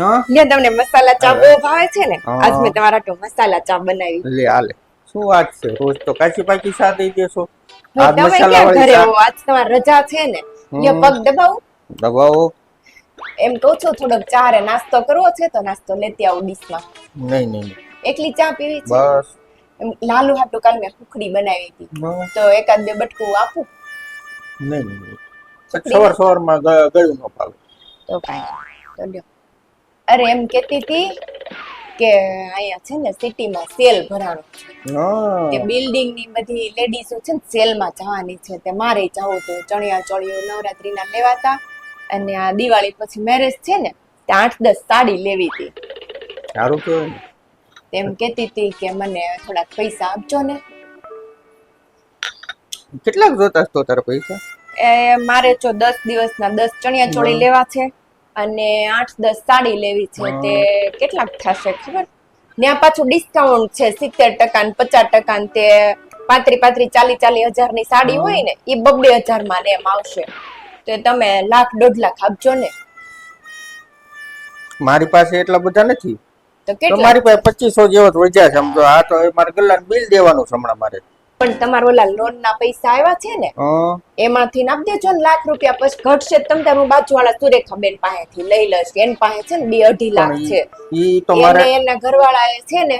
હા? તમને મસાલા ચા બહુ ભાવે છે ને? આજ મેં તમારા તો મસાલા ચા બનાવી. લે આલે. શું વાત છે? રોજ તો કાચી પાકી સા દઈ દેશો આજ મસાલા વાળી ઘરે આજ તમાર રજા છે ને? યો પગ દબાવો? દબાવો. એમ કહું છું થોડોક ચા રે નાસ્તો કરવો છે તો નાસ્તો લેતી આવું ડીશમાં. નહીં નહીં. એકલી ચા પીવી છે? બસ. લાલુ હાટુ કાલ મેં ખુખડી બનાવી હતી. તો એકાદ બે બટકું આપું? નહીં નહીં. સવાર સવારમાં ગ- ન પાવે તો કાંઈ તો લ્યો. અરે એમ કહેતી હતી કે અહીંયા છે ને સિટીમાં સેલ ભરાણો તે બિલ્ડિંગની બધી લેડીઝો છે ને સેલમાં જવાની છે તે મારે જવું હતું ચણિયા ચોળીઓ નવરાત્રીના લેવાતા અને આ દિવાળી પછી મેરેજ છે ને તે આઠ દસ સાડી લેવી હતી. સારું કહેવાય તેમ કહેતી હતી કે મને થોડાક પૈસા આપજો ને. કેટલાક જોતા તો તારા પૈસા? એ મારે જો દસ દિવસના દસ ચણિયા ચોળી લેવા છે. અને આઠ દસ સાડી લેવી છે તે કેટલાક થશે ખબર? ત્યાં પાછું ડિસ્કાઉન્ટ છે સિત્તેર ટકા ને પચાસ ટકા ને તે પાંત્રી પાંત્રી ચાલી ચાલી હજારની સાડી હોય ને એ બબ્બે હજારમાં ને એમ આવશે. તો તમે લાખ દોઢ લાખ આપજો ને. મારી પાસે એટલા બધા નથી. તો મારી પાસે પચીસો જેવો જ વધ્યા છે સમજો આ તો મારે ગલ્લા બિલ દેવાનું છે હમણાં મારે. પણ તમારો ઓલા લોન ના પૈસા આવ્યા છે ને એમાંથી નાખ દેજો ને લાખ રૂપિયા પછી ઘટશે તમે તારું બાજુવાળા સુરેખાબેન પાસેથી લઈ લેશે એન પાસે છે ને બે અઢી લાખ છે. એને એના ઘરવાળા એ છે ને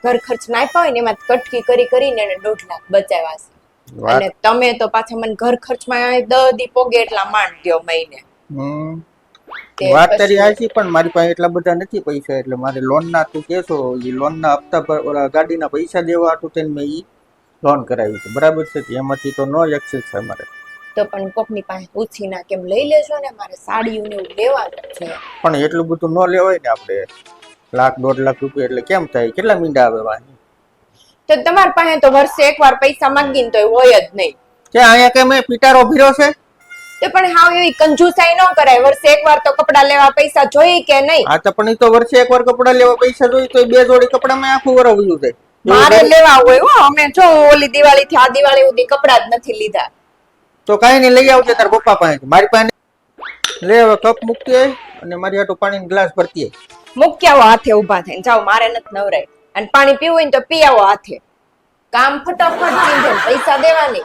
ઘર ખર્ચ નાખ્યા હોય ને એમાં કટકી કરી કરીને એને દોઢ લાખ બચાવ્યા છે. અને તમે તો પાછા મને ઘર ખર્ચમાં દસ દી પોગે એટલા માંડ દો મહિને વાત તારી હાચી પણ મારી પાસે એટલા બધા નથી પૈસા એટલે મારે લોન ના તું કેશો ઈ લોન ના હપ્તા પર ઓલા ગાડીના પૈસા દેવા હતું તેને મેં ઈ લોન કરાવી છે. બરાબર છે એમાંથી તો નો એક્સેસ છે મારે તો પણ કોકની પાસે પૂછી ના કેમ લઈ લેજો ને મારે સાડીઓ ને એવું લેવાનું છે. પણ એટલું બધું ન લેવાય ને આપણે. લાખ દોઢ લાખ રૂપિયા એટલે કેમ થાય? કેટલા મીંડા આવે વાંહે? તો તમારી પાસે તો વર્ષે એકવાર પૈસા માંગીને તો હોય જ નહીં. કે અહીંયા કે મેં પિટારો ભીરો છે? તે પણ હાવ એવી કંજુસાઈ ન કરાય. વર્ષે એકવાર તો કપડા લેવા પૈસા જોઈએ કે નહીં? આ તો પણ એ તો વર્ષે એકવાર કપડા લેવા પૈસા જોઈએ તો બે જોડી કપડામાં આખું વરવ્યું વયું જાય. મારે લેવા હોય હો અમે જો ઓલી દિવાળી થી આ દિવાળી સુધી કપડા જ નથી લીધા. તો કાંઈ નહીં લઈ આવજે તાર પપ્પા પાસે. મારી પાસે લે હવે કપ મૂકતી આય અને મારી હાટું પાણીનો ગ્લાસ ભરતી. મૂકી આવો હાથે ઊભા થઈને. જાઓ મારે નથી નવરાય. અને પાણી પીવું હોય ને તો પી આવો હાથે. કામ ફટાફટ પૈસા દેવાની